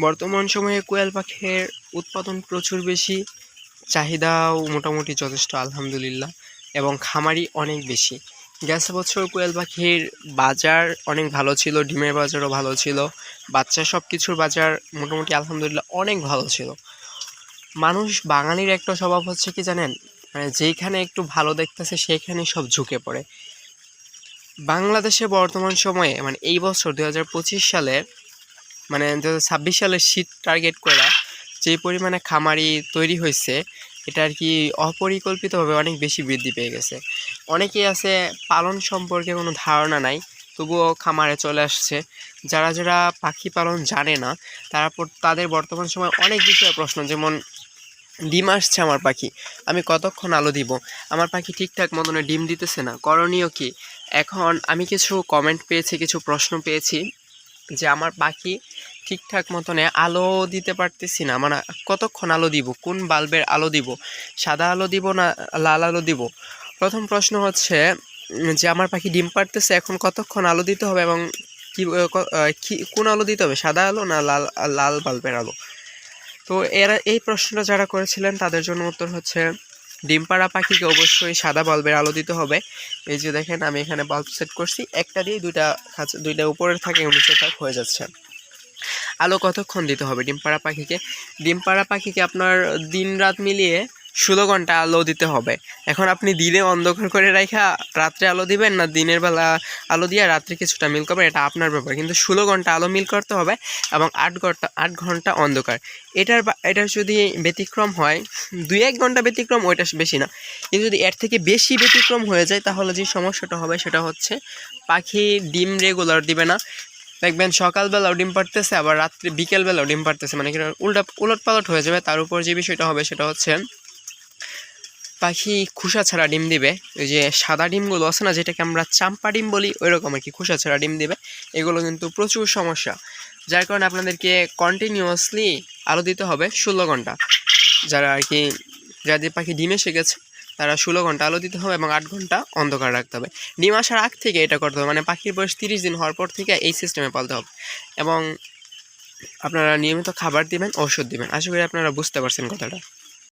বর্তমান সময়ে কোয়েল পাখির উৎপাদন প্রচুর বেশি, চাহিদাও মোটামুটি যথেষ্ট, আলহামদুলিল্লাহ, এবং খামারি অনেক বেশি। গেছ বছর কোয়েল পাখির বাজার অনেক ভালো ছিল, ডিমের বাজারও ভালো ছিল, বাচ্চা সব কিছুর বাজার মোটামুটি আলহামদুলিল্লাহ অনেক ভালো ছিল। মানুষ বাঙালির একটা স্বভাব হচ্ছে কি জানেন? মানে যেইখানে একটু ভালো দেখতেছে সেইখানে সব ঝুঁকে পড়ে। বাংলাদেশে বর্তমান সময়ে মানে এই বছর দু হাজার পঁচিশ সালে মানে দু ছাব্বিশ সালের শীত টার্গেট করা যে পরিমাণে খামারি তৈরি হয়েছে এটা আর কি অপরিকল্পিতভাবে অনেক বেশি বৃদ্ধি পেয়ে গেছে। অনেকেই আছে পালন সম্পর্কে কোনো ধারণা নাই, তবুও খামারে চলে আসছে। যারা যারা পাখি পালন জানে না, তারা তাদের বর্তমান সময় অনেক বিষয়ে প্রশ্ন, যেমন, ডিম আসছে আমার পাখি, আমি কতক্ষণ আলো দিব? আমার পাখি ঠিকঠাক মতনে ডিম দিতেছে না, করণীয় কি? এখন আমি কিছু কমেন্ট পেয়েছি, কিছু প্রশ্ন পেয়েছি। যে আমার পাখি ঠিকঠাক মতনে আলো দিতে পারতেছি না। মানে কতক্ষণ আলো দিব? কোন বাল্বের আলো দিব? সাদা আলো দিব না লাল আলো দিব? প্রথম প্রশ্ন হচ্ছে যে আমার পাখি ডিম পারতেছে এখন কতক্ষণ আলো দিতে হবে এবং কি, কোন আলো দিতে হবে? সাদা আলো না লাল লাল বাল্বের আলো? তো এরা, এই প্রশ্নটা যারা করেছিলেন, তাদের জন্য উত্তর হচ্ছে ডিম পাড়া পাখিকে অবশ্যই সাদা বাল্বের আলো দিতে হবে। এই যে দেখেন, আমি এখানে বাল্ব সেট করছি। একটা দিয়ে দুইটা দুইটা উপরের থাকে নিচে থাক হয়ে যাচ্ছে। আলো কতক্ষণ দিতে হবে ডিম পাড়া পাখিকে? ডিম পাড়া পাখিকে আপনার দিন রাত মিলিয়ে ষোলো ঘণ্টা আলো দিতে হবে। এখন আপনি দিনে অন্ধকার করে রাখা রাত্রে আলো দিবেন না দিনের বেলা আলো দিয়ে রাত্রে কিছুটা মিল করবেন, এটা আপনার ব্যাপার। কিন্তু ষোলো ঘণ্টা আলো মিল করতে হবে এবং আট ঘণ্টা আট ঘণ্টা অন্ধকার। এটার এটার যদি ব্যতিক্রম হয়, দুই এক ঘণ্টা ব্যতিক্রম ওইটা বেশি না। কিন্তু যদি এর থেকে বেশি ব্যতিক্রম হয়ে যায়, তাহলে যে সমস্যাটা হবে সেটা হচ্ছে পাখি ডিম রেগুলার দিবে না। দেখবেন সকালবেলাও ডিম পারতেছে আবার রাত্রে বিকেলবেলাও ডিম পারতেছে মানে উল্টা উলট পালট হয়ে যাবে। তার উপর যে বিষয়টা হবে সেটা হচ্ছে পাখি খোসা ছাড়া ডিম দিবে। ওই যে সাদা ডিমগুলো আছে না, যেটাকে আমরা চাম্পা ডিম বলি ওই রকম আর কি, খোসা ছাড়া ডিম দিবে। এগুলো কিন্তু প্রচুর সমস্যা, যার কারণে আপনাদেরকে কন্টিনিউয়াসলি আলো দিতে হবে ষোলো ঘণ্টা। যারা আর কি, যাদের পাখি ডিমে শিখেছে তারা ষোলো ঘণ্টা আলো দিতে হবে এবং আট ঘণ্টা অন্ধকার রাখতে হবে। ডিম আসার আগ থেকে এটা করতে হবে মানে পাখির বয়স তিরিশ দিন হওয়ার পর থেকে এই সিস্টেমে পালতে হবে। এবং আপনারা নিয়মিত খাবার দিবেন ওষুধ দিবেন। আশা করি আপনারা বুঝতে পারছেন কথাটা।